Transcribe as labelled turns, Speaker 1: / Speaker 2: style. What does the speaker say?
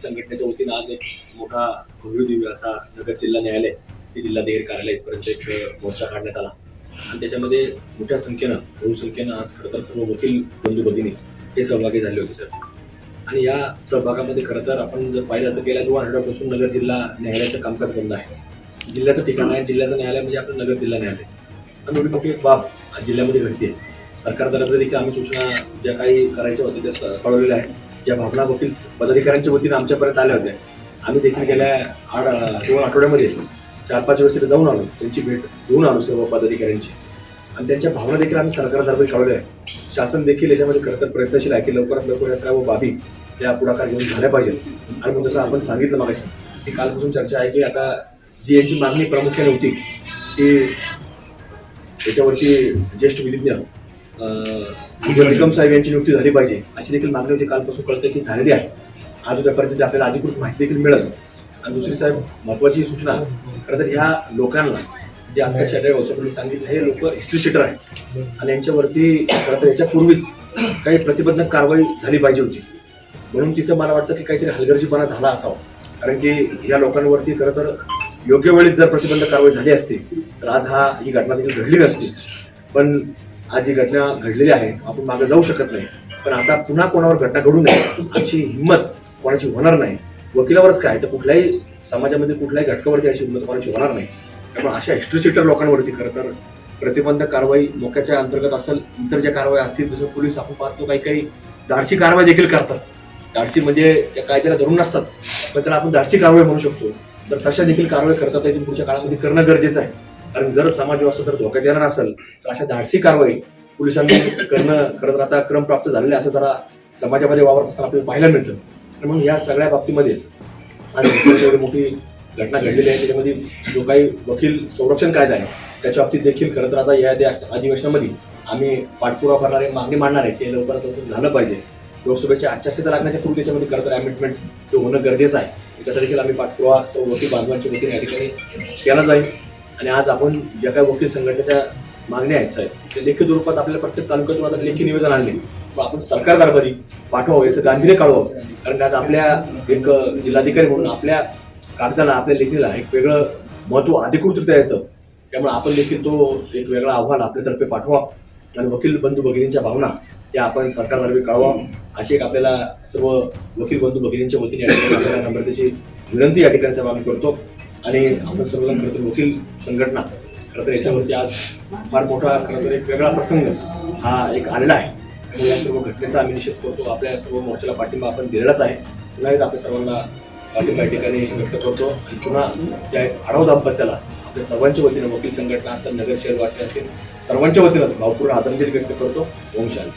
Speaker 1: संघटनेच्या वतीनं आज एक मोठा भव्य दिव्य असा नगर जिल्हा न्यायालय ते जिल्हाधिकारी कार्यालय इथपर्यंत एक मोर्चा काढण्यात आला. आणि त्याच्यामध्ये मोठ्या संख्येनं बहुसंख्येनं आज खरं तर सर्व वकील बंधू भगिनी हे सहभागी झाले होते सर. आणि या सहभागामध्ये खरं तर आपण जर पाहिलं तर गेल्या दोन आठवड्यापासून नगर जिल्हा न्यायालयाचं कामकाज बंद आहे. जिल्ह्याचं ठिकाण आहे जिल्ह्याचं न्यायालय म्हणजे आपलं नगर जिल्हा न्यायालय. आणि एवढी मोठी एक बाब जिल्ह्यामध्ये घडते सरकारतर्फे देखील आम्ही सूचना ज्या काही करायच्या होत्या त्या स- कळवलेल्या आहेत. ज्या भावना वकील पदाधिकाऱ्यांच्या वतीनं आमच्यापर्यंत आल्या होत्या. आम्ही देखील गेल्या आठ दोन आठवड्यामध्ये चार पाच वेळेस तिथे जाऊन आलो. त्यांची भेट घेऊन आलो सर्व पदाधिकाऱ्यांची. आणि त्यांच्या भावना देखील आम्ही सरकारतर्फे कळवल्या आहेत शासन देखील याच्यामध्ये खरं तर प्रयत्नशील आहे की लवकरात लवकर या सर्व बाबी त्या पुढाकार घेऊन झाल्या पाहिजेत. आणि मग जसं आपण सांगितलं मागाशी की कालपासून चर्चा आहे की आता जी यांची मागणी प्रामुख्याने होती ती त्याच्यावरती ज्येष्ठ विधिज्ञ निकम साहेब यांची नियुक्ती झाली पाहिजे. अशी देखील मागणी होती कालपासून कळते की झालेली आहे. आज उद्यापर्यंत आपल्याला अधिकृत माहिती देखील मिळेल. आणि दुसरी साहेब महत्वाची सूचना खरं तर ह्या लोकांना जे आता शरीर वसुली सांगितलं हे लोक हिस्ट्री शीटर आहेत. आणि यांच्यावरती खरं तर याच्यापूर्वीच काही प्रतिबंधक कारवाई झाली पाहिजे होती. म्हणून तिथं मला वाटतं की काहीतरी हलगर्जीपणा झाला असावा. कारण की या लोकांवरती खरं तर योग्य वेळी जर प्रतिबंधक कारवाई झाली असती तर आज हा ही घटना देखील घडली नसती. पण आज ही घटना घडलेली आहे आपण मागे जाऊ शकत नाही. पण आता पुन्हा कोणावर घटना घडू नये आमची हिंमत कोणाची होणार नाही. वकिलावरच काय? तर कुठल्याही समाजामध्ये कुठल्याही घटकावरती अशी हिंमत कोणाची होणार नाही. त्यामुळे अशा हिस्ट्री लोकांवरती खरं तर प्रतिबंधक कारवाई मोक्याच्या अंतर्गत असेल इतर ज्या कारवाई असतील जसं पोलीस आपण पाहतो काही काही धाडसी कारवाई देखील करतात. धाडसी म्हणजे त्या कायद्याला धरून नसतात. पण त्याला आपण धाडसी कारवाई म्हणू शकतो. तर तशा देखील कारवाई करतात येतील पुढच्या काळामध्ये करणं गरजेचं आहे. कारण जर समाज व्यवस्था जर धोक्यात येणार असेल तर अशा धाडसी कारवाई पोलिसांनी करणं खरं तर आता क्रम प्राप्त झालेले असं जरा समाजामध्ये वावरत असताना आपल्याला पाहायला मिळतं. तर मग या सगळ्या बाबतीमध्ये आज एवढी मोठी घटना घडलेली आहे त्याच्यामध्ये जो काही वकील संरक्षण कायदा आहे त्याच्या बाबतीत देखील खरं तर आता या अधिवेशनामध्ये आम्ही पाठपुरावा करणारे मागणी मांडणार आहे की लवकरात लवकर झालं पाहिजे. लोकसभेच्या आचारसंहिता लागण्याच्या पूर्वी त्याच्यामध्ये खरं तर अमेंडमेंट ते होणं गरजेचं आहे. त्याचा देखील आम्ही पाठपुरावा सर्व वकील बांधवांच्या वतीने या ठिकाणी केला जाईल. आणि आज आपण ज्या काही वकील संघटनेच्या मागण्या आहेत साहेब ते लेखी रूपात आपल्याला प्रत्येक तालुक्यातून आता लेखी निवेदन आणले. व आपण सरकार कारभारी पाठवावं याचं गांभीर्य काढावं. कारण आज आपल्या एक जिल्हाधिकारी म्हणून आपल्या कागदाला आपल्या लेखीला एक वेगळं महत्त्व अधिकृतरित्या येतं. त्यामुळे आपण देखील तो एक वेगळा आव्हान आपल्यातर्फे पाठवा. आणि वकील बंधू भगिनींच्या भावना त्या आपण सरकारतर्फे कळवा अशी एक आपल्याला सर्व वकील बंधू भगिनींच्या वतीने या ठिकाणी आपल्याला नम्रतेची विनंती या ठिकाणी साहेब आम्ही करतो. आणि आपण सर्वजण खरं तर वकील संघटना खरं तर याच्यावरती आज फार मोठा खरं तर एक वेगळा प्रसंग हा एक आलेला आहे. त्यामुळे या सर्व घटनेचा आम्ही निषेध करतो. आपल्या सर्व मोर्चाला पाठिंबा आपण दिलेलाच आहे. पुन्हा एकदा आपल्या सर्वांना पाठिंबा या ठिकाणी व्यक्त करतो. आणि पुन्हा त्या एक आढाव दाम्पत्याला आपल्या सर्वांच्या वतीनं वकील संघटना असेल नगर शहरवासी असतील सर्वांच्या वतीनं भावपूर्ण आदरांजली व्यक्त करतो. ओम शांती.